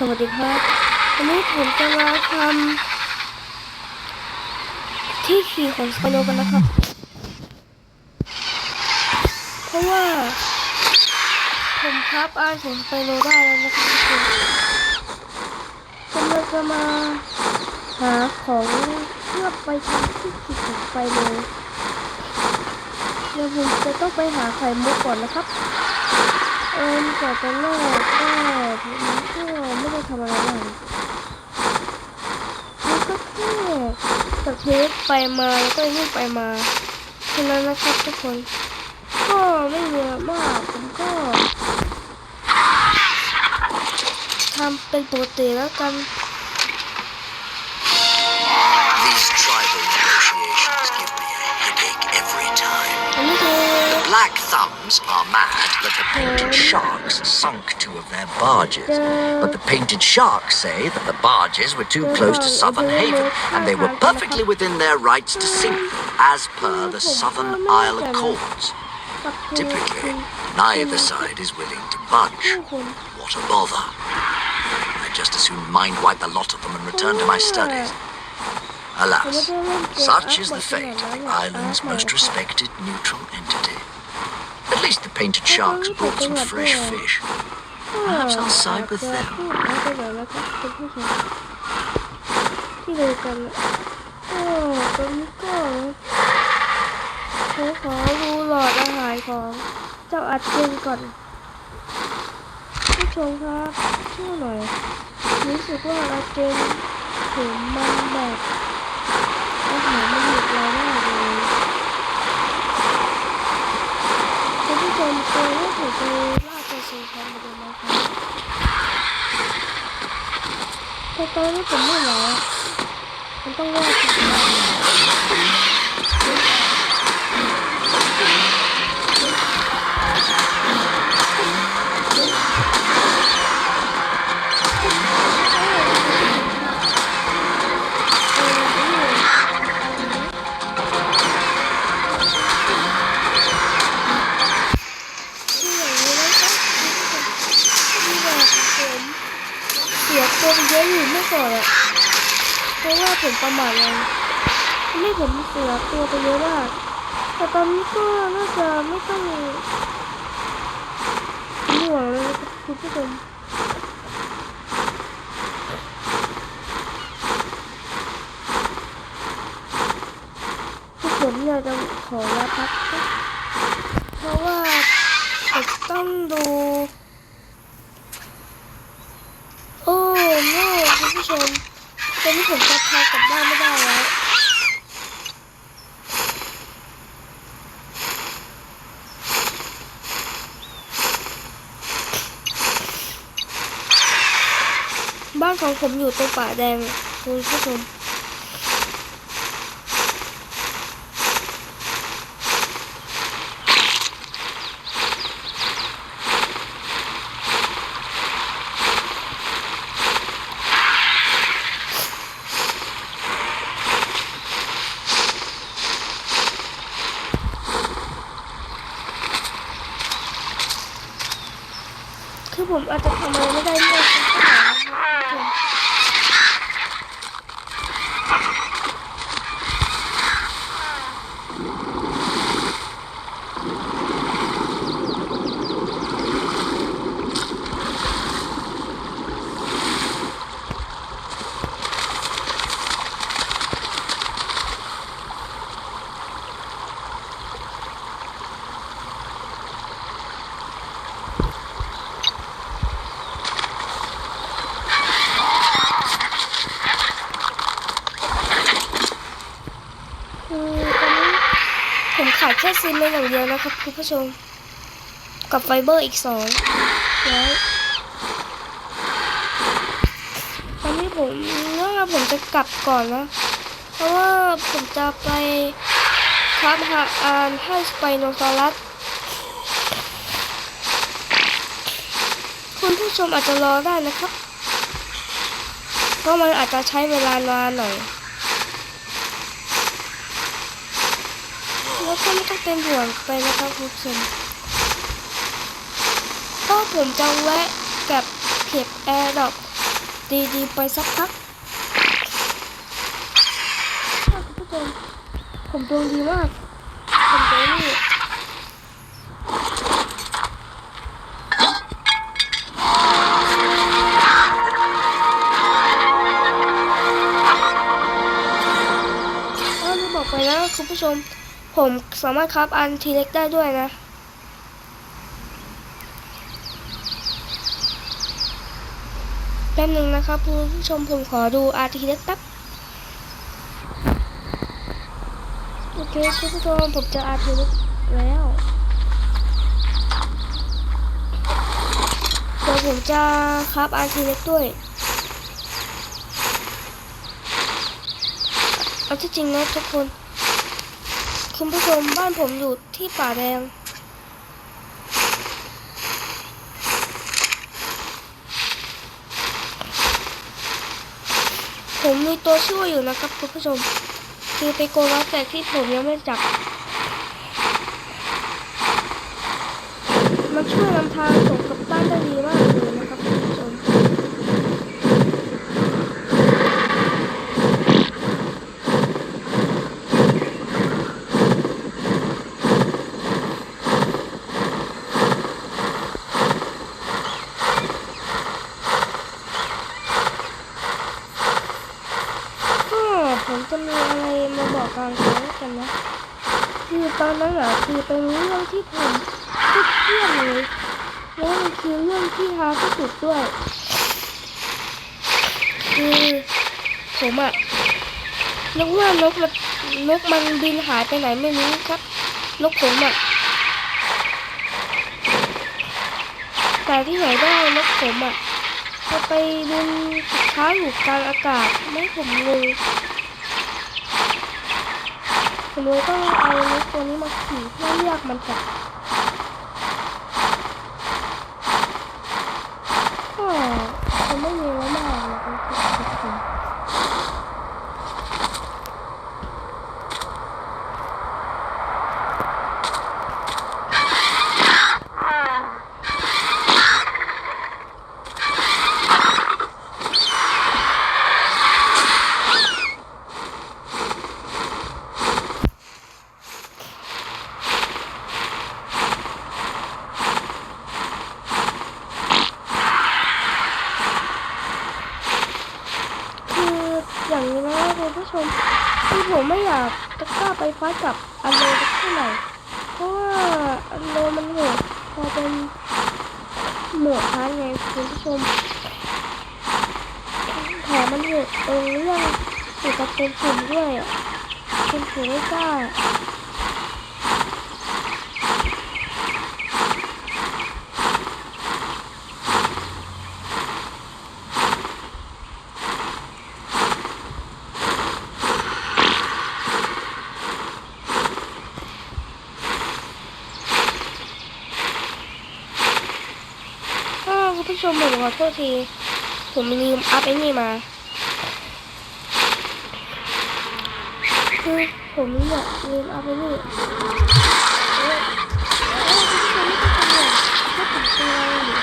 สวัสดีครับ วันนี้ผมจะมาทำที่ขี่ของสไปโนกันนะครับ เพราะว่า ผมพับอานของสไปโนได้แล้วนะครับทุกคนผมจะมาหาของเพื่อไปทำที่ขี่ของไปโนเดี๋ยวผมจะต้องไปหาไข่มุกก่อนนะครับ เออแต่ตอนแรกก็มันก็ไม่ได้ทำอะไรเลยมันก็แค่ตัดเทปไปมาแล้วก็ยิ่งไปมาแค่นั้นนะครับทุกคน ก็ไม่เยอะมากผมก็ทำเป็นปกติแล้วกัน black thumbs are mad that the painted um. sharks sunk two of their barges. But the painted sharks say that the barges were too close to Southern Haven and they were perfectly within their rights to sink as per the Southern Isle Accords. Typically, neither side is willing to budge. What a bother. I'd just as soon mind wipe lot of them and return to my studies. Alas, such is the fate of the island's most respected neutral entity. At least the painted sharks brought some fresh fish. Perhaps I'll side with them. ที่เดียวกันโอ้ตอนนี้ก็ขอดูหลอดอาหารของเจ้าอัดเจนก่อนผู้ชมครับช่วยหน่อยรู้สึกว่าอาเจนถึงมันแบบอาหารมันหยุดแล้วมากเลยคุณผู้ชมเคยว่าผมไปล่าตัวสีทองมาดูไหมครับ แต่ตอนนี้ผมไม่ไหวอะมันต้องรอด ผมประมาทเลยนี่ผมเสียตัวไปเยอะมากแต่ตอนนี้ก็น่าจะไม่ต้องห่วงเลยนะครับคุณผู้ชมผมอยากจะขอลาพักเพราะว่าผมต้องดูโอ้โน่คุณผู้ชม ตอนนี้ผมจะพากลับบ้านไม่ได้แล้วบ้านของผมอยู่ตรงป่าแดงคุณผู้ชม คือผมอาจจะทำอะไรไม่ได้เลยคุณผู้ชมคือตอนนี้ผมขาดแค่ซี เดียวนะครับคุณผู้ชม กับไฟเบอร์อีกสองแล้วตอนนี้ผมว่าผมจะกลับก่อนนะ เพราะว่าผมจะไปคับหาอานให้สไปโนซอรัสคุณผู้ชมอาจจะรอได้นะครับ เพราะมันอาจจะใช้เวลานานหน่อย แล้วก็ไม่ต้องเป็นห่วงไปนะครับคุณผู้ชมก็ผมจะแวะกับเก็บแอร์ดอปดีๆ ไปสักพักค่ะคุณผู้ชมผมดวงดีมากผมเจอนี่อ้วลืมบอกไปนะคุณผู้ชม ผมสามารถครับอันทีเล็กได้ด้วยนะ แป๊บหนึ่งนะครับผู้ชมผมขอดูอาร์ทีเล็กแป๊บโอเคคุณผู้ชมผมจะอาร์ทีเล็กแล้วเดี๋ยวผมจะครับอาร์ทีเล็กด้วยเอาที่จริงนะทุกคน คุณผู้ชมบ้านผมอยู่ที่ป่าแดง ผมมีตัวช่วยอยู่นะครับคุณผู้ชม คือไปโกลัสแต่ที่ผมยังไม่จับ มันช่วยนำทางส่งกลับบ้านได้ดีมากเลยนะครับคุณผู้ชม ก็ผมจะมีอะไร มาบอกกลางครั้งกันนะคือตอนนั้นอะคือเป็นเรื่องที่ผมคิดเครียดเลยแล้วมันคือเรื่องที่ฮาที่สุดด้วยคือผมอะนึกว่านกมันนกมันบินหายไปไหนไม่รู้ครับนกผมอะแต่ที่ไหนได้นกผมอะจะไปบินค้างอยู่กลางอากาศไม่ผมงง ผมเลยต้องเอาตัวนี้มาขี่เพื่อเรียกมันกลับก็คงไม่มีแล้วมากนะครับทุกคนคืออย่างนี้นะคุณผู้ชมคือผมไม่อยากจะกล้าไปฟัดกับอันโลสักเท่าไหร่เพราะว่าอันโลมันโหดพอเป็นหมวดพาร์ทไงคุณผู้ชมแถมมันโหดตรงเรื่องเกี่ยวกับเป็นฝุ่นด้วยอะเป็นฝุ่นไม่กล้า ก็คุณ ผู้ชมผมขอโทษที ผมลืมอัพไอ้นี่มาคือผมเนี่ยลืมอัพไอ้นี่เออคุณผู้ชมไม่ต้องกังวลถ้าผมเป็นอะไรอยู่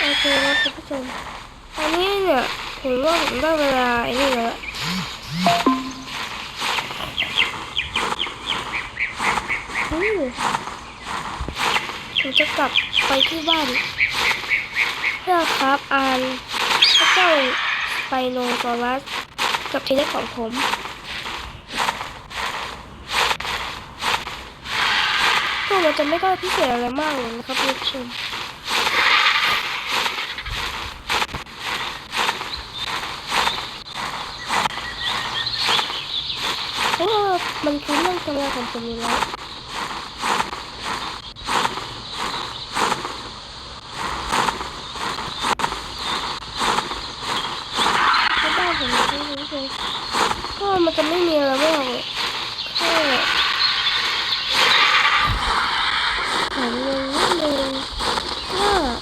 โอเคนะคุณผู้ชมตอนนี้เนี่ยผมว่าผมได้เวลาไอ้นี่แล้วอืม ผมจะกลับไปที่บ้านเพื่อครับอ่านพระเจ้าไปโนซอรัสกับทีเล็กของผมก็มันจะไม่ได้พิเศษอะไรมากเลยนะครับคุณผู้ชมเพราะว่ามันคือเรื่องกำลังของผมอยู่แล้วก็บ้านผมนะคุณผู้ชมก็มันจะไม่มีอะไรมากเลยแค่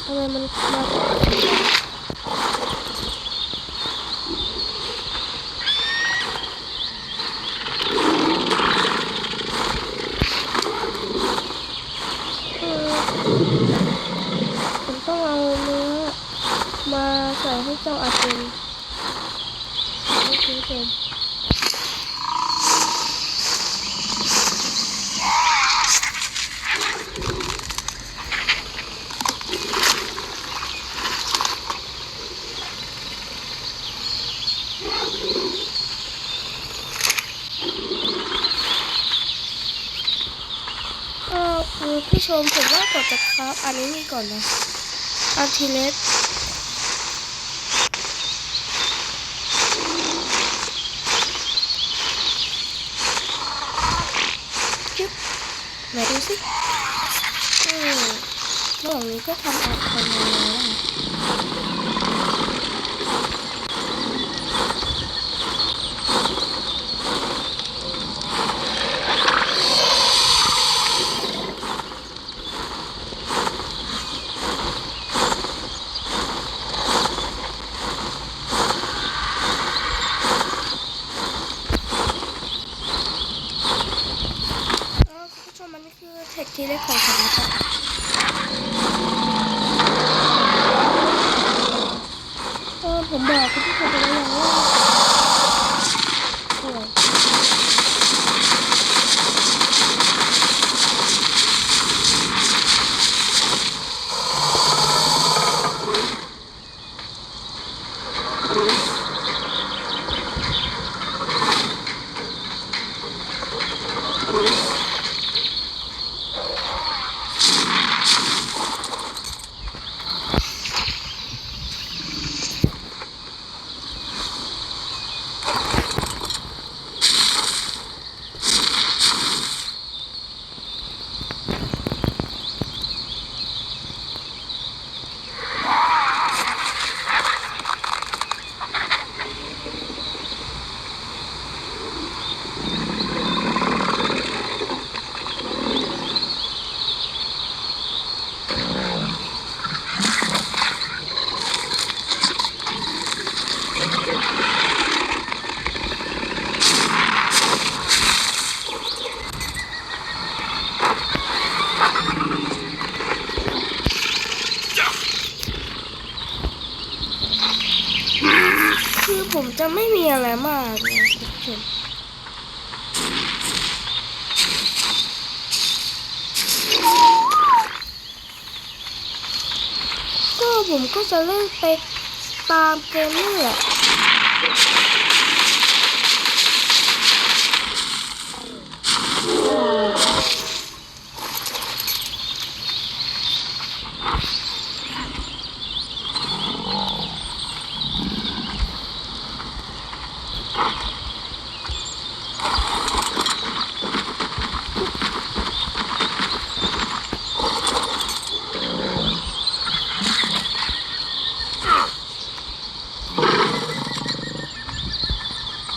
ทำไมมันมาเออผมต้องเอาเนื้อมาใส่ให้เจ้าอาเจนให้คุณผู้ชม เออคือผู้ชมผมว่ากดจะครับ อันนี้นี่ก่อนนะอัลทิเลสจึ๊บไหนดูสิเออระหว่างนี้ก็ทำอัลคอนมาแล้ว อะไรมากนะคุณผู้ชมก็ผมก็จะเล่นไปตามเกมนี่แหละ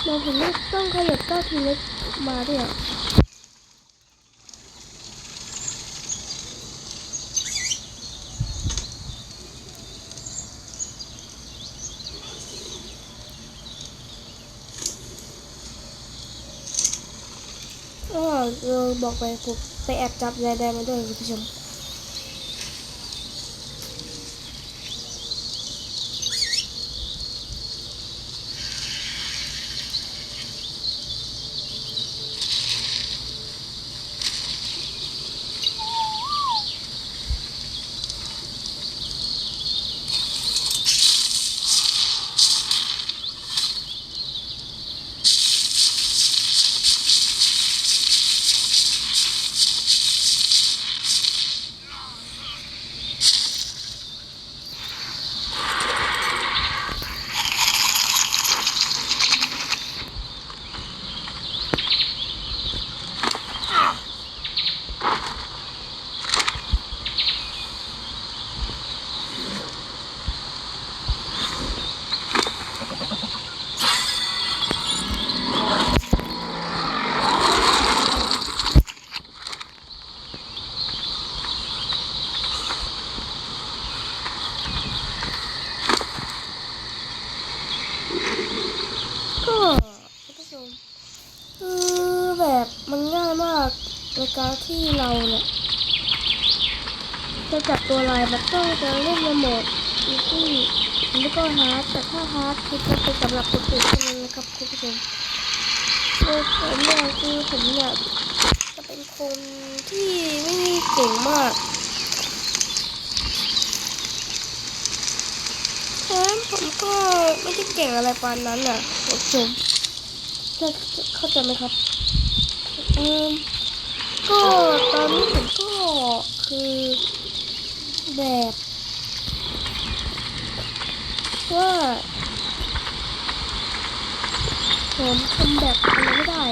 เราผมไม่ต้องขยับเจ้าทีเล็กมาด้วยอะเออเออ บอกไปผมไปแอบจับยายแดงมาด้วยคุณผู้ชม เคือแบบมันง่ายมากในการ ที่เราเนี่ยจะจับตัวลายมันต้องจะเล่นในโหมดอีซี่แล้วก็ฮาร์ดแต่ถ้าฮาร์ดคือจะเป็นสำหรับคนอื่นเท่านั้นนะครับคุณผู้ชมคือผมเนี่ยคือผมเนี่ยจะเป็นคนที่ไม่ได้เก่งมากแถมผมก็ไม่ได้เก่งอะไรปานนั้นน่ะคุณผู้ชมเข้าใจไหมครับเอม ก็ตอนนี้ผมก็คือแบบว่าผมทำแบบอะไรไม่ได้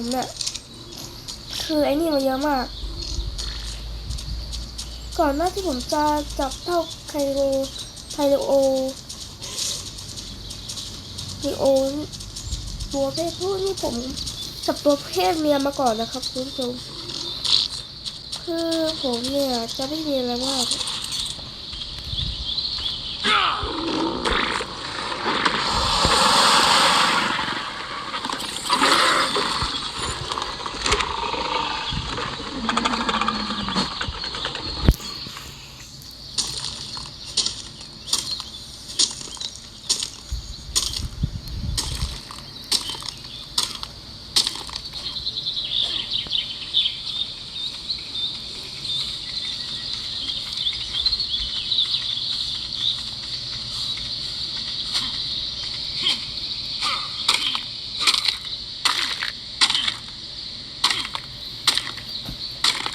ผมเนี่ยคือไอ้นี่มันเยอะมาก ก่อนหน้าที่ผมจะจับเท่าไคโรไคโอลีโอตัวเพศผู้นี่ผมจับตัวเพศเมียมาก่อนนะครับคุณผู้ชมคือผมเนี่ยจะไม่มีอะไรมาก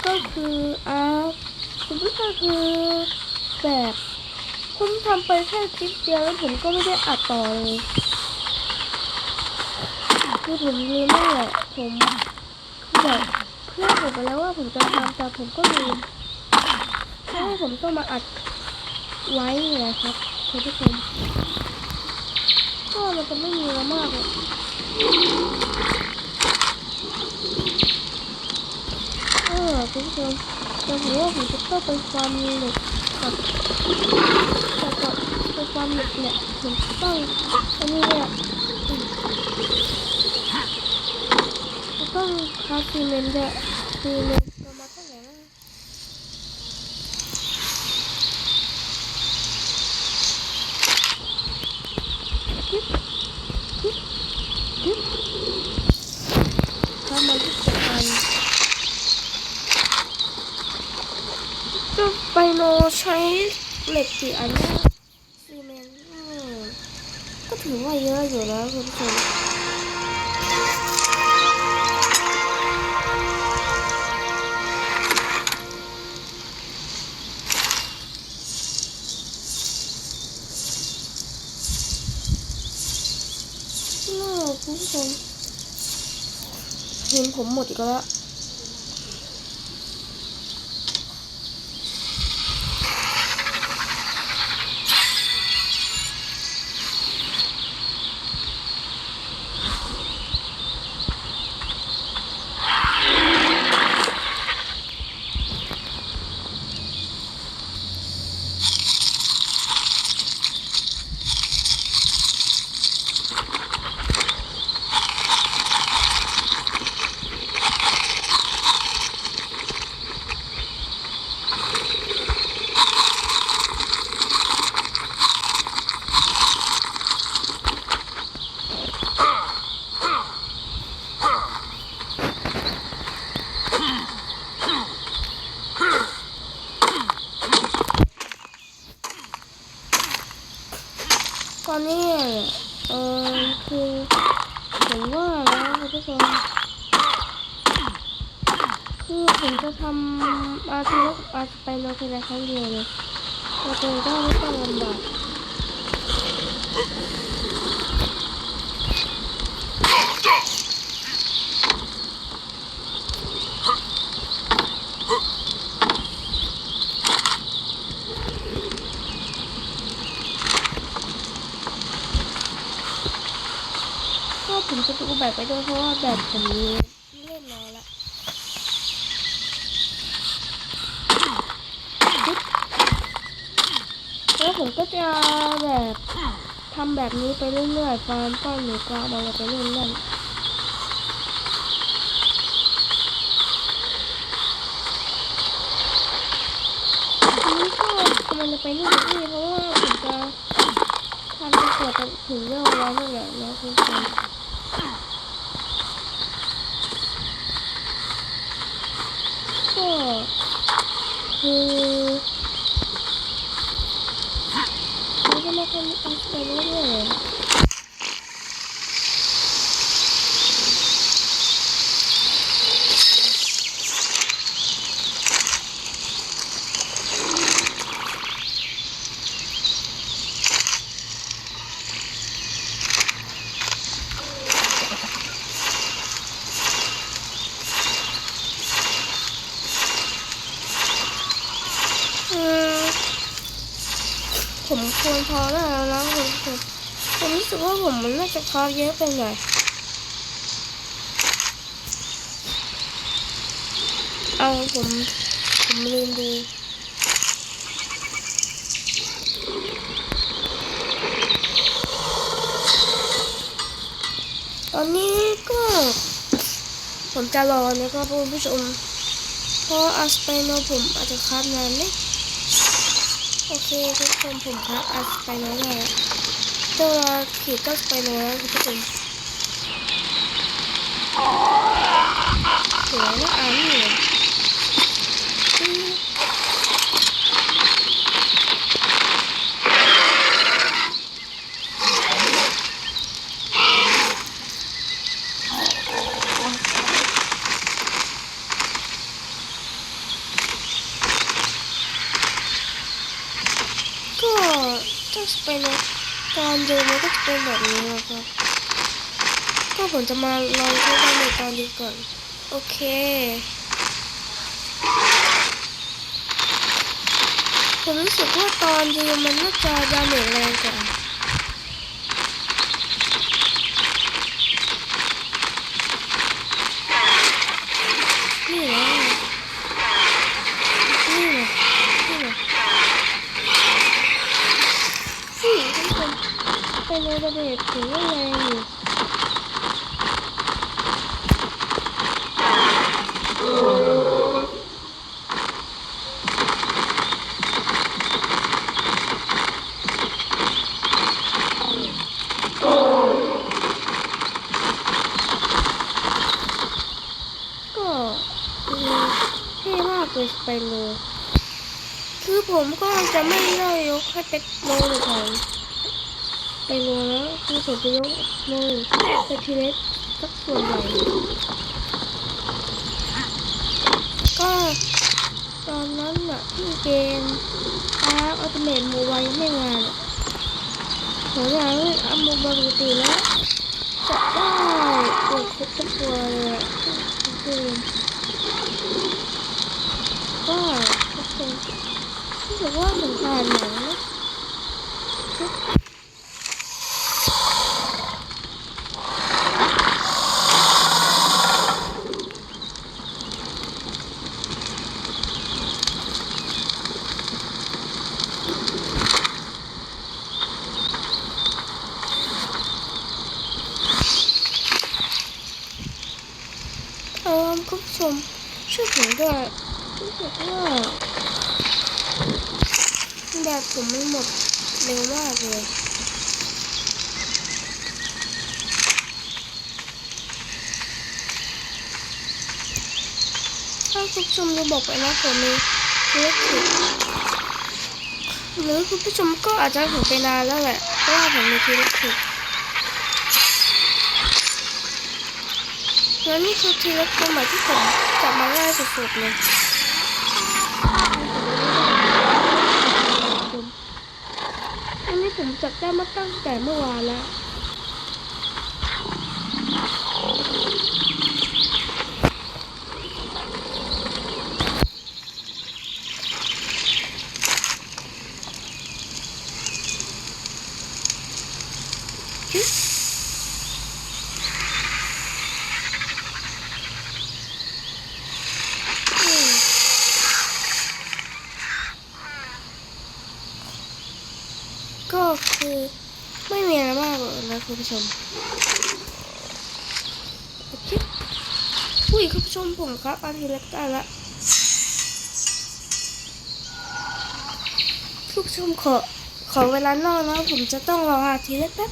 ก็คืออาคุณผู้ชมคือแบบผมทำไปแค่คลิปเดียวแล้วผมก็ไม่ได้อัดต่อเลยคือผมลืมไม่แหละผมคือแบบเพื่อนผมไปแล้วว่าผมจะทำแต่ผมก็ลืมให้ผมต้องมาอัดไว้เลยครับคุณผู้ชมก็มันจะไม่มีอะไรมากเออ คุณผู้ชมแต่ผมว่าผมจะเข้าไปความเหล็กกับแต่ไปความเหล็กเนี่ยผมต้องอันนี้เนี่ยต้องทาซีเมนต์ด้ยซีเมนประมาณเท่าไหร่นะทำมันทุกอย่าง โนใช้เหล็กกี่อันนะซีเมนต์อืมก็ถือว่าเยอะอยู่นะคุณผู้ชมน่คุณผู้ชมเห็นผมหมดอีกแล้ว ตอนนี้เออคือผมว่านะคุณผู้ชมคือผมจะทำอาชีพอาจจะไปโนเพียงครั้งเดียวเลยเราจะได้ไม่ต้องลำบาก ก็ ผมจะดูแบบไปด้วยเพราะว่าแบบผมมีเล่นน้อละแล้วผมก็จะแบบทำแบบนี้ไปเรื่อยๆฟาร์มต้นหรือกลางอะไรไปเรื่อยๆทีนี้ก็กำลังจะไปเรื่อยๆเพราะว่าผมจะทำไปเกิดถึงเรื่องร้อนนั่นแหละนะคุณผู้ชม ก็คือเราจะมาทำอัพไปเรื่อยๆอืมผมควรพอแล้วนะคุณผู้ชมผมรู้สึกว่าผ มันน่าจะคราฟเยอะไปหน่อยเอาผมผมลืมดูตอนนี้ก็ ผมจะรอนะครับคุณผู้ชมเพราะอาสไปโนผมอาจจะคัดนานเลยโอเคทุกคนผมคัดอาสไปโนแล้ว ตัวขีดก็สไปโนแล้วคุณผู้ชมสวยนะอ่านนี่เลยอืมก็ถ้าสไปโนตอนเดินมันก็จะ เป็นแบบนี้นะครับก็ผมจะมาลองใช้ดาเมจตอนนี้ก่อน โอเคผมรู้สึกว่าตอนยืนมันน่าจะดาเมจแรงกว่านี่นะนี่นะนี่นะสี่ทุกคน เป็นโนดาเมจถือว่แรงอยู่ก็เท่มากเลยไปเลยคือผมก็จะไม่ได้ยกให้เป็กโลหรือของไปโล แล้วคือผมจะยกโลไปทีเล็กสักส่วนใหญ่ก็ตอนนั้นอะที่เกมอาร์อัลติเมทโมบายไม่มาอะผมอยากเล่นอัพโมบายปกติแล้วจะได้เปิดครบทุกตัวเลยอะทุกเกมก็ทุกคนรู้สึกว่าเหมือนผ่านหนังนะเออคุณผู้ชมช่วยผมด้วยรู้สึกว่า แบตผมมันหมดเร็วมากเลย ถ้าคุณผู้ชมจะบอก ไปนะผมมีธุรกิจหรือคุณผู้ชมก็อาจจะเห็นไปนานแล้วแหละเพราะว่าผมมีธุรกิจแล้วนี่คือทีล็กตัวใหม่ที่ผมจับมาง่ายสุดๆเลยอันนี้ผมจับได้มาตั้งแต่เมื่อวานแล้ว ก็คือไม่มีอะไรมากหรอกนะคุณผู้ชมโอเคอุ้ยคุณผู้ชมผม ครับอาทิตย์เล็กได้ละทุกชมขอขอเวลานอกนะผมจะต้องรออาทีเล็กแป๊บ